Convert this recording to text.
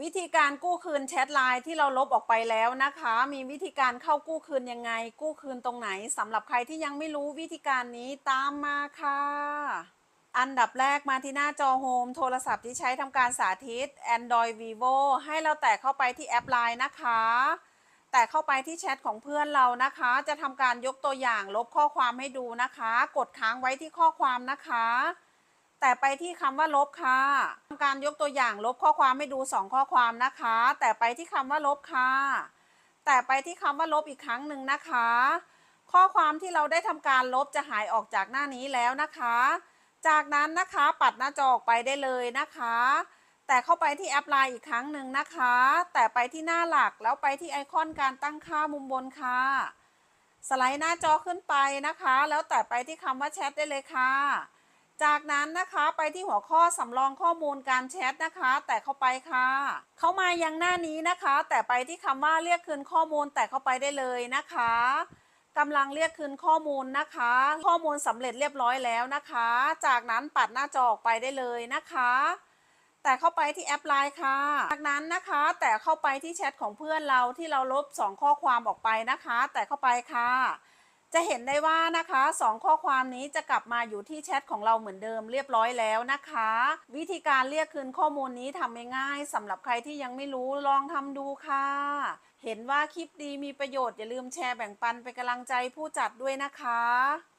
วิธีการกู้คืนแชทไลน์ที่เราลบออกไปแล้วนะคะ มีวิธีการเข้ากู้คืนยังไง กู้คืนตรงไหนสำหรับใครที่ยังไม่รู้วิธีการนี้ตามมาค่ะ อันดับแรกมาที่หน้าจอโฮมโทรศัพท์ที่ใช้ทำการสาธิต Android Vivo ให้เราแตะเข้าไปที่แอป Line นะคะ แต่เข้าไปที่แชทของเพื่อนเรานะคะ จะทำการยกตัวอย่างลบข้อความให้ดูนะคะ กดค้างไว้ที่ข้อความนะคะ แต่ไปที่คำว่าลบค่ะทำการยกตัวอย่างลบข้อความให้ดู 2 ข้อความนะคะ แต่ไปที่คำว่าลบค่ะ แต่ไปที่คำว่าลบอีกครั้งหนึ่งนะคะ ข้อความที่เราได้ทำการลบจะหายออกจากหน้านี้แล้วนะคะ จากนั้นนะคะปัดหน้าจอออกไปได้เลยนะคะ แต่เข้าไปที่แอปไลน์อีกครั้งหนึ่งนะคะ แต่ไปที่หน้าหลักแล้วไปที่ไอคอนการตั้งค่ามุมบนค่ะสไลด์หน้าจอขึ้นไปนะคะ แล้วแต่ไปที่คำว่าแชทได้เลยค่ะ จากนั้นนะคะไปที่หัวข้อสำรองข้อมูลการแชทนะคะ แต่เข้าไปค่ะ เข้ามายังหน้านี้นะคะ แต่ไปที่คำว่าเรียกคืนข้อมูลแต่เข้าไปได้เลยนะคะกำลังเรียกคืนข้อมูลนะคะ ข้อมูลสำเร็จเรียบร้อยแล้วนะคะ จากนั้นปัดหน้าจอออกไปได้เลยนะคะ แต่เข้าไปที่แอปไลน์ค่ะ จากนั้นนะคะ แต่เข้าไปที่แชทของเพื่อนเราที่เราลบ 2 ข้อความออกไปนะคะ แต่เข้าไปค่ะ จะเห็นได้ว่านะคะสองข้อความนี้จะกลับมาอยู่ที่แชทของเราเหมือนเดิมเรียบร้อยแล้วนะคะ วิธีการเรียกคืนข้อมูลนี้ทำง่ายๆสำหรับใครที่ยังไม่รู้ลองทำดูค่ะ เห็นว่าคลิปดีมีประโยชน์อย่าลืมแชร์แบ่งปันเป็นกำลังใจผู้จัดด้วยนะคะ